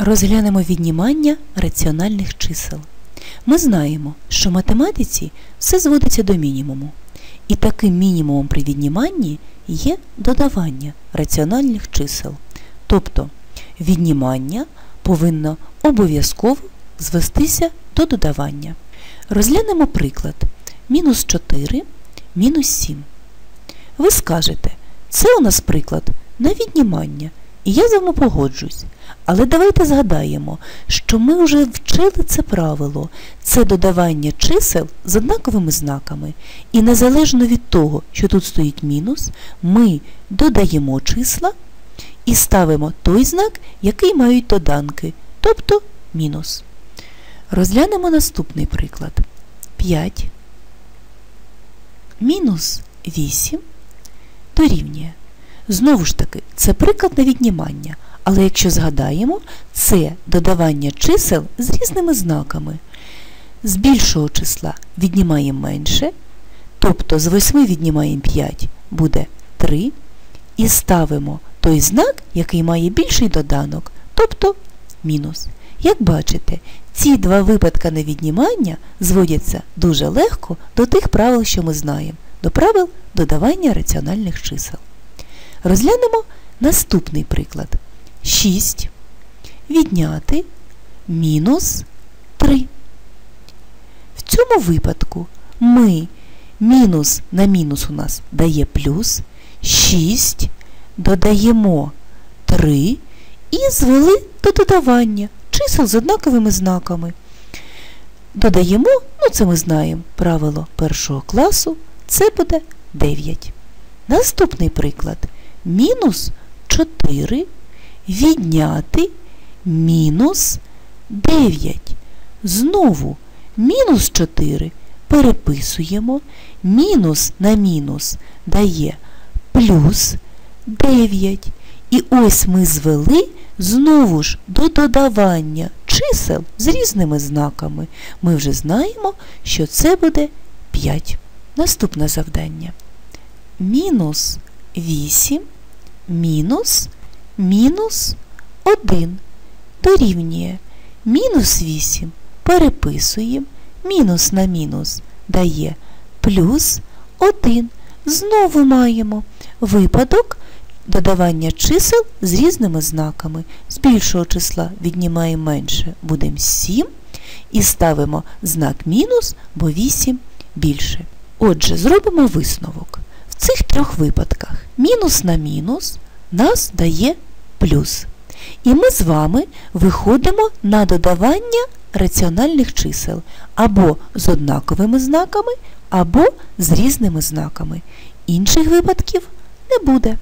Розглянемо віднімання раціональних чисел. Ми знаємо, що в математиці все зводиться до мінімуму. І таким мінімумом при відніманні є додавання раціональних чисел. Тобто віднімання повинно обов'язково звестися до додавання. Розглянемо приклад. Мінус 4, мінус 7. Ви скажете, це у нас приклад на віднімання, я з вами погоджусь. Але давайте згадаємо, що ми вже вчили це правило. Це додавання чисел з однаковими знаками. І незалежно від того, що тут стоїть мінус, ми додаємо числа і ставимо той знак, який мають доданки, тобто мінус. Розглянемо наступний приклад. 5 мінус 8 дорівнює. Знову ж таки, це приклад на віднімання. Але якщо згадаємо, це додавання чисел з різними знаками. З більшого числа віднімаємо менше, тобто з 8 віднімаємо 5 буде 3. І ставимо той знак, який має більший доданок, тобто мінус. Як бачите, ці два випадки на віднімання зводяться дуже легко до тих правил, що ми знаємо, до правил додавання раціональних чисел. Розглянемо наступний приклад. 6 відняти мінус 3. В цьому випадку ми мінус на мінус у нас дає плюс 6, додаємо 3 і звели до додавання чисел з однаковими знаками. Додаємо, ну це ми знаємо, правило першого класу, це буде 9. Наступний приклад. Мінус 4 відняти мінус 9. Знову мінус 4 переписуємо, мінус на мінус дає плюс 9. І ось ми звели знову ж до додавання чисел з різними знаками. Ми вже знаємо, що це буде 5. Наступне завдання. Мінус 8 мінус мінус 1 дорівнює мінус 8 переписуємо, мінус на мінус дає плюс 1. Знову маємо випадок додавання чисел з різними знаками. З більшого числа віднімаємо менше, будемо 7 і ставимо знак мінус, бо 8 більше. Отже, зробимо висновок. В цих трьох випадках мінус на мінус нас дає плюс. І ми з вами виходимо на додавання раціональних чисел або з однаковими знаками, або з різними знаками. Інших випадків не буде.